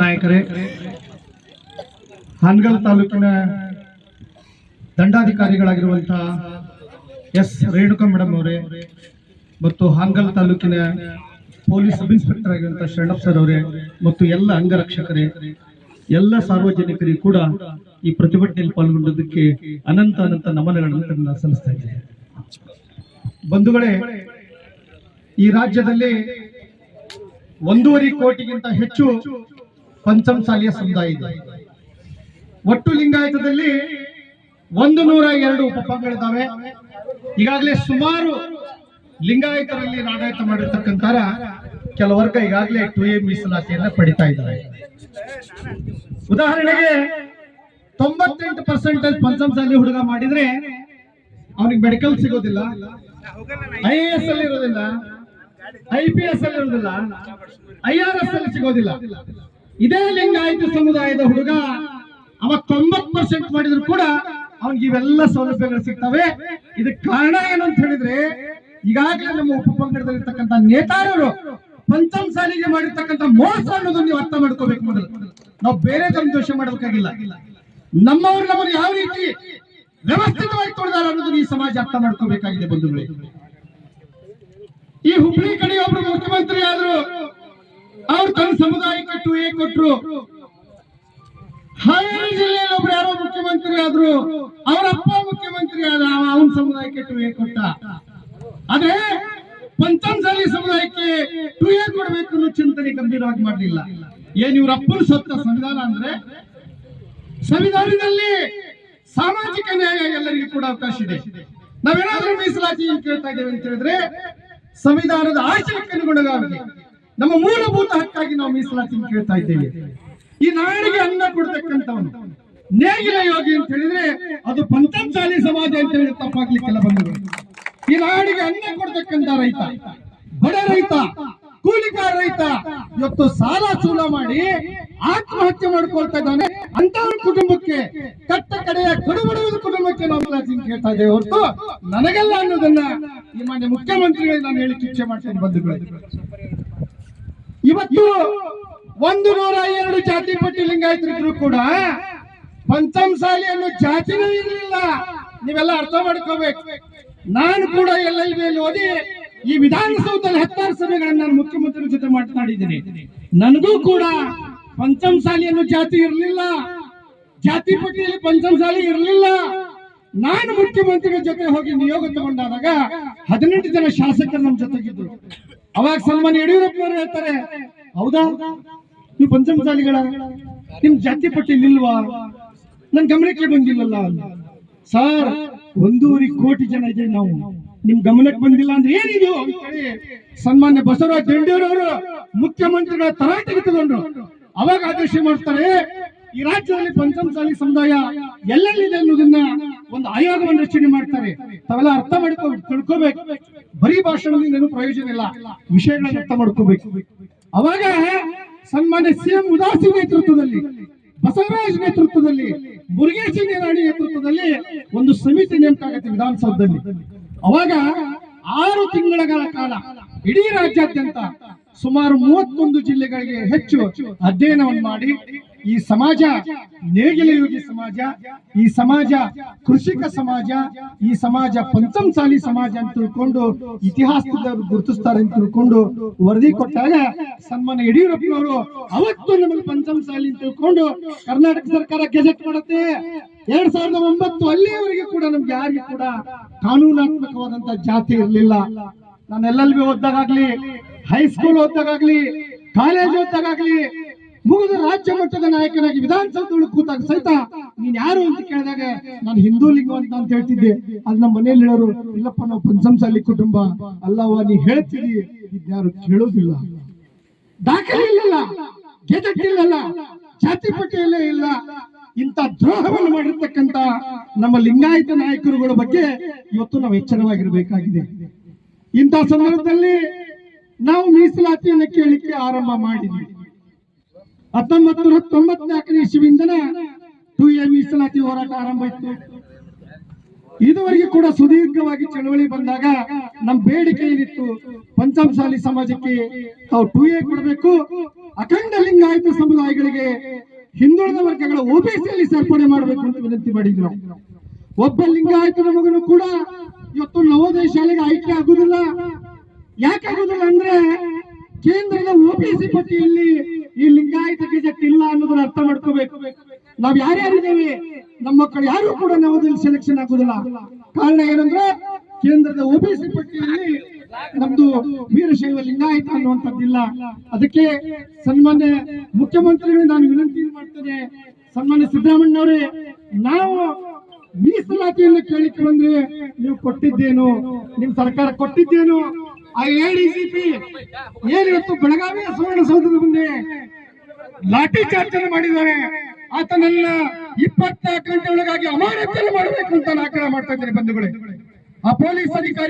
ನಾಯಕರೇ, ಹಾನಗಲ್ ತಾಲೂಕಿನ ದಂಡಾಧಿಕಾರಿಗಳಾಗಿರುವಂತಹ S Renuka madam ಅವರೇ ಮತ್ತು ಹಾನಗಲ್ ತಾಲೂಕಿನ ಪೊಲೀಸ್ ಸಬ್ ಇನ್ಸ್ಪೆಕ್ಟರ್ ಆಗಿರುವಂತಹ ಶರಣಪ್ಪ ಸರ್ ಅವರೇ ಮತ್ತು ಎಲ್ಲ ಅಂಗರಕ್ಷಕರೇ, ಎಲ್ಲ ಸಾರ್ವಜನಿಕರಿಗೂ ಕೂಡ ಈ ಪ್ರತಿಭಟನೆಯಲ್ಲಿ ಪಾಲ್ಗೊಂಡಿದ್ದಕ್ಕೆ ಅನಂತ ಅನಂತ ನಮನಗಳನ್ನು ನಾನು ಸಲ್ಲಿಸ್ತಾ ಇದ್ದೇನೆ. ಬಂಧುಗಳೇ, ಈ ರಾಜ್ಯದಲ್ಲಿ ಒಂದೂವರೆ ಕೋಟಿಗಿಂತ ಹೆಚ್ಚು ಪಂಚಮಸಾಲಿಯ ಸಮುದಾಯ ಇದೆ. ಒಟ್ಟು ಲಿಂಗಾಯತದಲ್ಲಿ ಒಂದು ನೂರ ಎರಡು ಉಪಪಂಗಗಳಿದ್ದಾವೆ. ಈಗಾಗಲೇ ಸುಮಾರು ಲಿಂಗಾಯತರಲ್ಲಿ ನಾಡಾಯತ ಮಾಡಿರ್ತಕ್ಕಂಥ ಕೆಲ ವರ್ಗ ಈಗಾಗಲೇ ಟು ಎ ಮೀಸಲಾತಿಯನ್ನ ಪಡಿತಾ ಇದ್ದಾರೆ ಉದಾಹರಣೆಗೆ ತೊಂಬತ್ತೆಂಟು ಪರ್ಸೆಂಟೇಜ್ ಪಂಚಮಸಾಲಿ ಹುಡುಗ ಮಾಡಿದ್ರೆ ಅವನಿಗೆ ಮೆಡಿಕಲ್ ಸಿಗೋದಿಲ್ಲ. ಐ ಎ ಎಸ್ ಅಲ್ಲಿ ಇರೋದಿಲ್ಲ. ಐ ಪಿ ಎಸ್ ಅಲ್ಲಿ ಇರೋದಿಲ್ಲ. ಐ ಆರ್ ಎಸ್ ಅಲ್ಲಿ ಸಿಗೋದಿಲ್ಲ. ಇದೇ ಲಿಂಗಾಯತ ಸಮುದಾಯದ ಹುಡುಗ, ಅವ ತೊಂಬತ್ ಪರ್ಸೆಂಟ್ ಮಾಡಿದ್ರು ಕೂಡ ಅವನಿಗೆ ಇವೆಲ್ಲ ಸೌಲಭ್ಯಗಳು ಸಿಗ್ತವೆ. ಇದಕ್ಕೆ ಕಾರಣ ಏನು ಅಂತ ಹೇಳಿದ್ರೆ, ಈಗಾಗಲೇ ನಮ್ಮ ಉಪಪಂಗಡದಲ್ಲಿರ್ತಕ್ಕಂಥ ನೇತಾರರು ಪಂಚಮ ಸಾಲಿಗೆ ಮಾಡಿರ್ತಕ್ಕಂಥ ಮೋಸ ಅನ್ನೋದನ್ನ ನೀವು ಅರ್ಥ ಮಾಡ್ಕೋಬೇಕು ಮೊದಲು. ನಾವು ಬೇರೆ ತರ ದೋಷ ಮಾಡಬೇಕಾಗಿಲ್ಲ. ನಮ್ಮವ್ರು ನಮ್ಮನ್ನು ಯಾವ ರೀತಿ ವ್ಯವಸ್ಥಿತವಾಗಿ ತೊಳೆದಾರ ಅನ್ನೋದನ್ನ ಈ ಸಮಾಜ ಅರ್ಥ ಮಾಡ್ಕೋಬೇಕಾಗಿದೆ ಬಂಧುಗಳೇ. ಈ ಹುಬ್ಳಿ ಕಡೆ ಒಬ್ರು ಮುಖ್ಯಮಂತ್ರಿ ಆದ್ರು ಅವ್ರು ತನ್ನ ಸಮುದಾಯಕ್ಕೆ ಟು ಎ ಕೊಟ್ರು? ಹಾವೇರಿ ಜಿಲ್ಲೆಯಲ್ಲಿ ಒಬ್ರು ಯಾರೋ ಮುಖ್ಯಮಂತ್ರಿ ಆದ್ರು, ಅವ್ರ ಅಪ್ಪ ಮುಖ್ಯಮಂತ್ರಿ ಆದ ಅವನ ಸಮುದಾಯಕ್ಕೆ ಟು ಎ ಕೊಟ್ಟ. ಆದ್ರೆ ಪಂಚಮಸಾಲಿ ಸಮುದಾಯಕ್ಕೆ ಟು ಎ ಕೊಡಬೇಕು ಅನ್ನೋ ಚಿಂತನೆ ಗಂಭೀರವಾಗಿ ಮಾಡಲಿಲ್ಲ. ಏನ್ ಇವ್ರ ಅಪ್ಪನ ಸತ್ತ ಸಂವಿಧಾನ ಅಂದ್ರೆ? ಸಂವಿಧಾನದಲ್ಲಿ ಸಾಮಾಜಿಕ ನ್ಯಾಯ ಎಲ್ಲರಿಗೂ ಕೂಡ ಅವಕಾಶ ಇದೆ. ನಾವೇನಾದ್ರೂ ಮೀಸಲಾತಿ ಕೇಳ್ತಾ ಇದ್ದೇವೆ ಅಂತ ಹೇಳಿದ್ರೆ, ಸಂವಿಧಾನದ ಆಶಯಕ್ಕೆ ಅನುಗುಣವಾಗಿ ನಮ್ಮ ಮೂಲಭೂತ ಹಕ್ಕಾಗಿ ನಾವು ಮೀಸಲಾತಿ ಕೇಳ್ತಾ ಇದ್ದೇವೆ. ಈ ನಾಡಿಗೆ ಅನ್ನ ಕೊಡ್ತಕ್ಕಂಥವನು ನೇಗಿಲ ಯೋಗಿ ಅಂತ ಹೇಳಿದ್ರೆ ಅದು ಪಂಚಮಸಾಲಿ ಸಮಾಜ ಅಂತ ಹೇಳಿ ತಪ್ಪಾಗ್ಲಿಕ್ಕೆಲ್ಲ ಬಂದಿದೆ ಈ ನಾಡಿಗೆ ಅನ್ನ ಕೊಡ್ತಕ್ಕಂಥ ರೈತ, ಬಡ ರೈತ, ಕೂಲಿಕಾರ ರೈತ, ಇವತ್ತು ಸಾಲ ಸೂಲ ಮಾಡಿ ಆತ್ಮಹತ್ಯೆ ಮಾಡ್ಕೊಳ್ತಾ ಇದ್ದಾನೆ. ಅಂತ ಕುಟುಂಬಕ್ಕೆ ಕಟ್ಟ ಕಡೆಯ ಕಡುಬಡುವುದ ಕುಟುಂಬಕ್ಕೆ ನಾವು ಕೇಳ್ತಾ ಇದ್ದೇವೆ ಹೊರತು ನನಗೆಲ್ಲ ಅನ್ನೋದನ್ನ ಈ ಮಾನ್ಯ ಮುಖ್ಯಮಂತ್ರಿಗಳಿಗೆ ನಾನು ಹೇಳಿ ಚಿಕ್ಷೆ ಮಾಡ್ತೇನೆ ಬಂಧುಗಳೇ. ಇವತ್ತು ಒಂದು ನೂರ ಎರಡು ಜಾತಿ ಪಟ್ಟಿ ಲಿಂಗಾಯತರಿದ್ರು ಕೂಡ ಪಂಚಮಸಾಲಿ ಅನ್ನೋ ಜಾತಿನೂ ಇರಲಿಲ್ಲ. ನೀವೆಲ್ಲ ಅರ್ಥ ಮಾಡ್ಕೋಬೇಕು. ನಾನು ಕೂಡ ಎಲ್ ಎಲ್ ಬಿಯಲ್ಲಿ ಓದಿ ಈ ವಿಧಾನಸೌಧದಲ್ಲಿ ಹತ್ತಾರು ಸಭೆಗಳನ್ನು ನಾನು ಮುಖ್ಯಮಂತ್ರಿ ಜೊತೆ ಮಾತನಾಡಿದ್ದೀನಿ. ನನಗೂ ಕೂಡ ಪಂಚಮಸಾಲಿ ಅನ್ನೋ ಜಾತಿ ಇರಲಿಲ್ಲ. ಜಾತಿ ಪಟ್ಟಿಯಲ್ಲಿ ಪಂಚಮಸಾಲಿ ಇರಲಿಲ್ಲ. ನಾನು ಮುಖ್ಯಮಂತ್ರಿಗಳ ಜೊತೆ ಹೋಗಿ ನಿಯೋಗ ತಗೊಂಡಾದಾಗ ಹದಿನೆಂಟು ಜನ ಶಾಸಕರು ನಮ್ಮ ಜೊತೆಗಿದ್ರು. ಅವಾಗ ಸನ್ಮಾನ್ಯ ಯಡಿಯೂರಪ್ಪನವರು ಹೇಳ್ತಾರೆ, ಹೌದಾ? ನೀವು ಪಂಚಮಸಾಲಿಗಳ? ನಿಮ್ ಜಾತಿ ಪಟ್ಟಿ ನಿಲ್ವಾ ನನ್ ಗಮನಕ್ಕೆ ಬಂದಿಲ್ಲಲ್ಲ ಸರ್, ಒಂದೂವರೆ ಕೋಟಿ ಜನ ಇದ್ದೀವಿ ನಾವು. ನಿಮ್ ಗಮನಕ್ಕೆ ಬಂದಿಲ್ಲ ಅಂದ್ರೆ ಏನಿದು? ಸನ್ಮಾನ್ಯ ಬಸವರಾಜ್ ದಂಡೂರವರು ಮುಖ್ಯಮಂತ್ರಿಗಳ ತರಾಟೆಗೆ ತಗೊಂಡ್ರು. ಅವಾಗ ಆದೇಶ ಮಾಡ್ತಾರೆ ಈ ರಾಜ್ಯದಲ್ಲಿ ಪಂಚಮಸಾಲಿ ಸಮುದಾಯ ಎಲ್ಲೆಲ್ಲಿದೆ ಅನ್ನೋದನ್ನ ಒಂದು ಆಯೋಗವನ್ನು ರಚನೆ ಮಾಡ್ತಾರೆ. ತಾವೆಲ್ಲ ಅರ್ಥ ಮಾಡ್ಕೋ, ತಿಳ್ಕೋಬೇಕು. ಬರೀ ಭಾಷಣದಲ್ಲಿ ಏನು ಪ್ರಯೋಜನ ಇಲ್ಲ. ವಿಷಯಗಳನ್ನ ಅರ್ಥ ಮಾಡ್ಕೋಬೇಕು. ಅವಾಗ ಸನ್ಮಾನ್ಯ ಸಿಎಂ ಉದಾಸಿ ನೇತೃತ್ವದಲ್ಲಿ, ಬಸವರಾಜ್ ನೇತೃತ್ವದಲ್ಲಿ, ಮುರುಗೇಶಿ ರಾಣಿ ನೇತೃತ್ವದಲ್ಲಿ ಒಂದು ಸಮಿತಿ ನೇಮಕ ಆಗುತ್ತೆ ವಿಧಾನಸೌಧದಲ್ಲಿ. ಅವಾಗ ಆರು ತಿಂಗಳ ಕಾಲ ಇಡೀ ರಾಜ್ಯಾದ್ಯಂತ ಸುಮಾರು ಮೂವತ್ತೊಂದು ಜಿಲ್ಲೆಗಳಿಗೆ ಹೆಚ್ಚು ಅಧ್ಯಯನವನ್ನು ಮಾಡಿ ಈ ಸಮಾಜ, ನೇಗಿಲ ಯೋಗಿ ಸಮಾಜ, ಈ ಸಮಾಜ ಕೃಷಿಕ ಸಮಾಜ, ಈ ಸಮಾಜ ಪಂಚಮಸಾಲಿ ಸಮಾಜ ಅಂತ ತಿಳ್ಕೊಂಡು ಇತಿಹಾಸದವರು ಗುರುತಿಸ್ತಾರೆ ಅಂತ ತಿಳ್ಕೊಂಡು ವರದಿ ಕೊಟ್ಟಾಗ ಸನ್ಮಾನ್ಯ ಯಡಿಯೂರಪ್ಪನವರು ಅವತ್ತು ನಮಗೆ ಪಂಚಮಸಾಲಿ ಅಂತ ತಿಳ್ಕೊಂಡು ಕರ್ನಾಟಕ ಸರ್ಕಾರ ಗೆಜೆಟ್ ಮಾಡುತ್ತೆ. ಎರಡ್ ಸಾವಿರದ ಒಂಬತ್ತು ಅಲ್ಲಿಯವರೆಗೆ ಕೂಡ ನಮ್ಗೆ ಯಾರಿಗೂ ಕೂಡ ಕಾನೂನಾತ್ಮಕವಾದಂತ ಜಾತಿ ಇರಲಿಲ್ಲ. ನಾನು ಎಲ್ ಎಲ್ ಓದ್ದಾಗಲಿ ಹೈಸ್ಕೂಲ್ ಓದ್ದಾಗಲಿ ಕಾಲೇಜ್ ಓದ್ದಾಗಲಿ ಮುಗಿದ ರಾಜ್ಯ ಮಟ್ಟದ ನಾಯಕನಾಗಿ ವಿಧಾನಸೌಧ ಕೂತಾಗ ಸಹಿತ ನೀನ್ ಯಾರು ಅಂತ ಕೇಳಿದಾಗ ನಾನು ಹಿಂದೂ ಲಿಂಗ ಅಂತ ಅಂತ ಹೇಳ್ತಿದ್ದೆ. ಅಲ್ಲಿ ನಮ್ಮ ಮನೆಯಲ್ಲಿ ಹೇಳೋರು, ಇಲ್ಲಪ್ಪ, ನಾವು ಪಂಚಮಸಾಲಿ ಕುಟುಂಬ. ಅಲ್ಲವ್ವ, ನೀ ಹೇಳ್ತೀವಿ ಇದ್ಯಾರು ಕೇಳೋದಿಲ್ಲ. ದಾಖಲೆ ಇಲ್ಲಲ್ಲ. ಗೆಜೆಟ್ ಇಲ್ಲಲ್ಲ. ಜಾತಿ ಪಟ್ಟಿಯಲ್ಲೇ ಇಲ್ಲ. ಇಂಥ ದ್ರೋಹವನ್ನು ಮಾಡಿರ್ತಕ್ಕಂತ ನಮ್ಮ ಲಿಂಗಾಯತ ನಾಯಕರುಗಳ ಬಗ್ಗೆ ಇವತ್ತು ನಾವು ಎಚ್ಚರವಾಗಿರಬೇಕಾಗಿದೆ. ಇಂಥ ಸಂದರ್ಭದಲ್ಲಿ ನಾವು ಮೀಸಲಾತಿಯನ್ನು ಕೇಳಿಕೆ ಆರಂಭ ಮಾಡಿದ್ವಿ. ಹತ್ತೊಂಬತ್ತು ನೂರ ತೊಂಬತ್ನಾಲ್ಕನೇ ಇಸ್ವಿಯಿಂದನೇ ಟು ಎ ಮೀಸಲಾತಿ ಹೋರಾಟ ಆರಂಭ ಇತ್ತು ಇದುವರೆಗೆ ಕೂಡ ಸುದೀರ್ಘವಾಗಿ ಚಳವಳಿ ಬಂದಾಗ ನಮ್ಮ ಬೇಡಿಕೆ ಏನಿತ್ತು ಪಂಚಮಸಾಲಿ ಸಮಾಜಕ್ಕೆ ತಾವು ಟು ಎ ಕೊಡಬೇಕು. ಅಖಂಡ ಲಿಂಗಾಯತ ಸಮುದಾಯಗಳಿಗೆ ಹಿಂದುಳಿದ ವರ್ಗಗಳ ಓಬಿಸಿಯಲ್ಲಿ ಸೇರ್ಪಡೆ ಮಾಡಬೇಕು ಅಂತ ವಿನಂತಿ ಮಾಡಿದ್ರು. ಒಬ್ಬ ಲಿಂಗಾಯತನ ಮಗನು ಕೂಡ ಇವತ್ತು ನವೋದಯ ಶಾಲೆಗೆ ಆಯ್ಕೆ ಆಗುದಿಲ್ಲ. ಯಾಕೆ ಆಗುದಿಲ್ಲ ಅಂದ್ರೆ ಕೇಂದ್ರದ ಓಬಿಸಿ ಪಟ್ಟಿಯಲ್ಲಿ ಈ ಲಿಂಗಾಯತ ಗೆಜೆಟ್ ಇಲ್ಲ ಅನ್ನೋದನ್ನ ಅರ್ಥ ಮಾಡ್ಕೋಬೇಕು. ನಾವ್ ಯಾರ್ಯಾರಿದ್ದೇವೆ? ನಮ್ಮ ಮಕ್ಕಳು ಯಾರು ಕೂಡ ನಾವು ಸೆಲೆಕ್ಷನ್ ಆಗುದಿಲ್ಲ. ಕಾರಣ ಏನಂದ್ರೆ ಕೇಂದ್ರದ ಒಬಿಸಿ ಪಟ್ಟಿಯಲ್ಲಿ ನಮ್ದು ವೀರಶೈವ ಲಿಂಗಾಯತ ಅನ್ನುವಂಥದ್ದಿಲ್ಲ. ಅದಕ್ಕೆ ಸನ್ಮಾನ್ಯ ಮುಖ್ಯಮಂತ್ರಿಗಳು ನಾನು ವಿನಂತಿ ಮಾಡ್ತೇನೆ, ಸನ್ಮಾನ್ಯ ಸಿದ್ದರಾಮಣ್ಣವರೇ ನಾವು ಮೀಸಲಾತಿಯನ್ನು ಕೇಳಿಕೆ ಬಂದ್ರೆ ನೀವು ಕೊಟ್ಟಿದ್ದೇನು? ನಿಮ್ ಸರ್ಕಾರ ಕೊಟ್ಟಿದ್ದೇನು? ಆ ಎಡಿಸಿಪಿ ಏನಿವತ್ತು ಬೆಳಗಾವಿಯ ಸುವರ್ಣಸೌಧ ಲಾಠಿ ಚಾರ್ಜ್ ಅನ್ನು ಮಾಡಿದ್ದಾರೆ. ಆತನನ್ನ ಇಪ್ಪತ್ನಾಲ್ಕು ಗಂಟೆ ಒಳಗಾಗಿ ಅಮಾನತನ್ನು ಮಾಡಬೇಕು ಅಂತ ಆಗ್ರಹ ಮಾಡ್ತಾ ಇದ್ದಾರೆ ಬಂಧುಗಳೇ. ಆ ಪೊಲೀಸ್ ಅಧಿಕಾರಿ